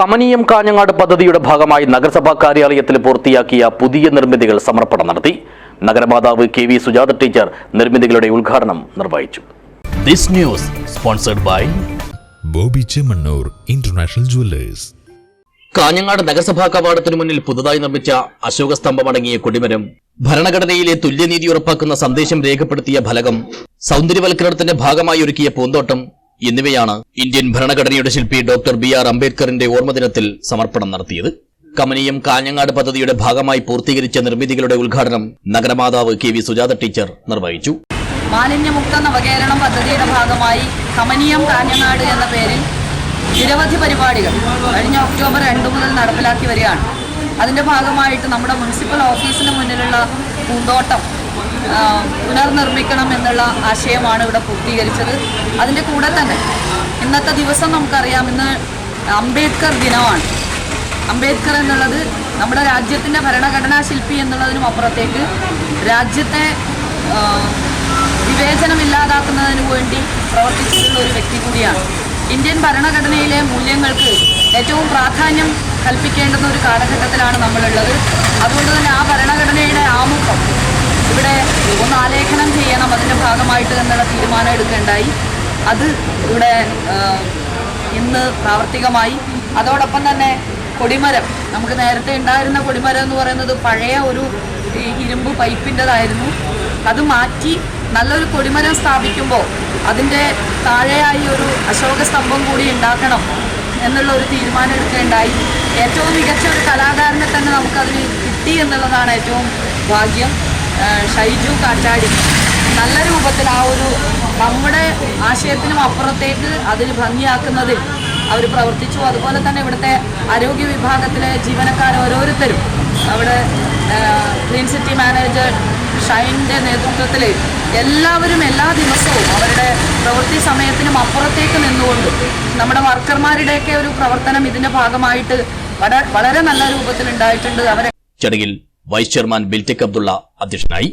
കമനീയം കാഞ്ഞങ്ങാട് പദ്ധതിയുടെ ഭാഗമായി നഗരസഭാ കാര്യാലയത്തിൽ പൂർത്തിയാക്കിയ പുതിയ നിർമ്മിതികൾ സമർപ്പണം നടത്തി. നഗരമാതാവ് കെ വി സുജാത ടീച്ചർ നിർമ്മിതികളുടെ ഉദ്ഘാടനം നിർവഹിച്ചു. This news sponsored by Boby Chemmanur international jewellers. Kanhangad നഗരസഭാ കവാടത്തിനു മുന്നിൽ പുതുതായി നിർമ്മിച്ച അശോക സ്തംഭമടങ്ങിയ കൊടിമരം ഭരണഘടനയിലെ തുല്യനീതി ഉറപ്പാക്കുന്ന സന്ദേശം രേഖപ്പെടുത്തിയ ഫലകം സൗന്ദര്യവൽക്കരണത്തിന്റെ ഭാഗമായി ഒരുക്കിയ പൂന്തോട്ടം എന്നിവയാണ് ഇന്ത്യൻ ഭരണഘടനയുടെ ശില്പി ഡോക്ടർ ബി ആർ അംബേദ്കറിന്റെ ഓർമ്മദിനത്തിൽ സമർപ്പണം നടത്തിയത്. കമനീയം കാഞ്ഞങ്ങാട് പദ്ധതിയുടെ ഭാഗമായി പൂർത്തീകരിച്ച നിർമ്മിതികളുടെ ഉദ്ഘാടനം നഗരമാതാവ് കെ വി സുജാത ടീച്ചർ നിർവഹിച്ചു. മാലിന്യമുക്ത നവകേരളം പദ്ധതിയുടെ ഭാഗമായി കമനീയം കാഞ്ഞങ്ങാട് എന്ന പേരിൽ നിരവധി പരിപാടികൾ കഴിഞ്ഞ ഒക്ടോബർ രണ്ട് മുതൽ നടപ്പിലാക്കി വരികയാണ്. അതിന്റെ ഭാഗമായിട്ട് നമ്മുടെ മുനിസിപ്പൽ ഓഫീസിന് മുന്നിലുള്ള പൂന്തോട്ടം പുനർനിർമ്മിക്കണം എന്നുള്ള ആശയമാണ് ഇവിടെ പൂർത്തീകരിച്ചത്. അതിന്റെ കൂടെ തന്നെ ഇന്നത്തെ ദിവസം നമുക്കറിയാം ഇന്ന് അംബേദ്കർ ദിനമാണ്. അംബേദ്കർ എന്നുള്ളത് നമ്മുടെ രാജ്യത്തിന്റെ ഭരണഘടനാ ശില്പി എന്നുള്ളതിനും അപ്പുറത്തേക്ക് രാജ്യത്തെ വിവേചനമില്ലാതാക്കുന്നതിന് വേണ്ടി പ്രവർത്തിച്ചിട്ടുള്ള ഒരു വ്യക്തി കൂടിയാണ്. ഇന്ത്യൻ ഭരണഘടനയിലെ മൂല്യങ്ങൾക്ക് ഏറ്റവും പ്രാധാന്യം കൽപ്പിക്കേണ്ടുന്ന ഒരു കാലഘട്ടത്തിലാണ് നമ്മളുള്ളത്. അതുകൊണ്ട് തന്നെ ആ ഭരണഘടനയുടെ ആമുഖം അതിന്റെ ഭാഗമായിട്ട് എന്നുള്ള തീരുമാനം എടുക്കേണ്ടായി. അത് ഇവിടെ ഇന്ന് പ്രാവർത്തികമായി. അതോടൊപ്പം തന്നെ കൊടിമരം. നമുക്ക് നേരത്തെ ഉണ്ടായിരുന്ന കൊടിമരം എന്ന് പറയുന്നത് പഴയ ഒരു ഇരുമ്പ് പൈപ്പിന്റെതായിരുന്നു. അത് മാറ്റി നല്ലൊരു കൊടിമരം സ്ഥാപിക്കുമ്പോൾ അതിന്റെ താഴെയായി ഒരു അശോക സ്തംഭം കൂടി ഉണ്ടാക്കണം എന്നുള്ള ഒരു തീരുമാനം എടുക്കേണ്ടായി. ഏറ്റവും മികച്ച ഒരു കലാകാരനെ തന്നെ നമുക്കതിന് കിട്ടി എന്നുള്ളതാണ് ഏറ്റവും ഭാഗ്യം. ഷൈജു കാറ്റാടി. നല്ല രൂപത്തിൽ ആ ഒരു നമ്മുടെ ആശയത്തിനും അപ്പുറത്തേക്ക് അതിന് ഭംഗിയാക്കുന്നതിൽ അവർ പ്രവർത്തിച്ചു. അതുപോലെ തന്നെ ഇവിടുത്തെ ആരോഗ്യ വിഭാഗത്തിലെ ജീവനക്കാർ ഓരോരുത്തരും അവിടെ ക്ലീൻ സിറ്റി മാനേജർ ഷൈന്റെ നേതൃത്വത്തിൽ എല്ലാവരും എല്ലാ ദിവസവും അവരുടെ പ്രവൃത്തി സമയത്തിനും അപ്പുറത്തേക്ക് നിന്നുകൊണ്ട് നമ്മുടെ വർക്കർമാരുടെയൊക്കെ ഒരു പ്രവർത്തനം ഇതിന്റെ ഭാഗമായിട്ട് വളരെ നല്ല രൂപത്തിൽ ഉണ്ടായിട്ടുണ്ട് അവരെ ചടങ്ങിൽ വൈസ് ചെയർമാൻ ബിൽറ്റെക് അബ്ദുള്ള അധ്യക്ഷനായി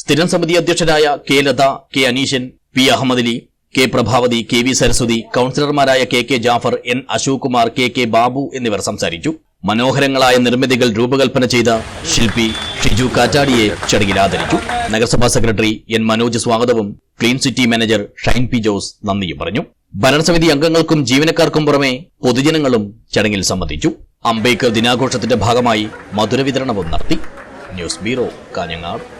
സ്ഥിരം സമിതി അധ്യക്ഷരായ K Latha K Aneeshan P Ahammadali K Prabhavathi K V Saraswathi കൌൺസിലർമാരായ K K Jafar N Ashok Kumar K K Babu എന്നിവർ സംസാരിച്ചു. മനോഹരങ്ങളായ നിർമ്മിതികൾ രൂപകൽപ്പന ചെയ്ത ശില്പി ഷിജു കാറ്റാടിയെ ചടങ്ങിൽ ആദരിച്ചു. നഗരസഭാ സെക്രട്ടറി എൻ മനോജ് സ്വാഗതവും clean city manager Shine P Jose നന്ദിയും പറഞ്ഞു. ഭരണസമിതി അംഗങ്ങൾക്കും ജീവനക്കാർക്കും പുറമെ പൊതുജനങ്ങളും ചടങ്ങിൽ സംബന്ധിച്ചു. അംബേദ്കർ ദിനാഘോഷത്തിന്റെ ഭാഗമായി മധുര വിതരണവും നടത്തി. News bureau Kanhangad.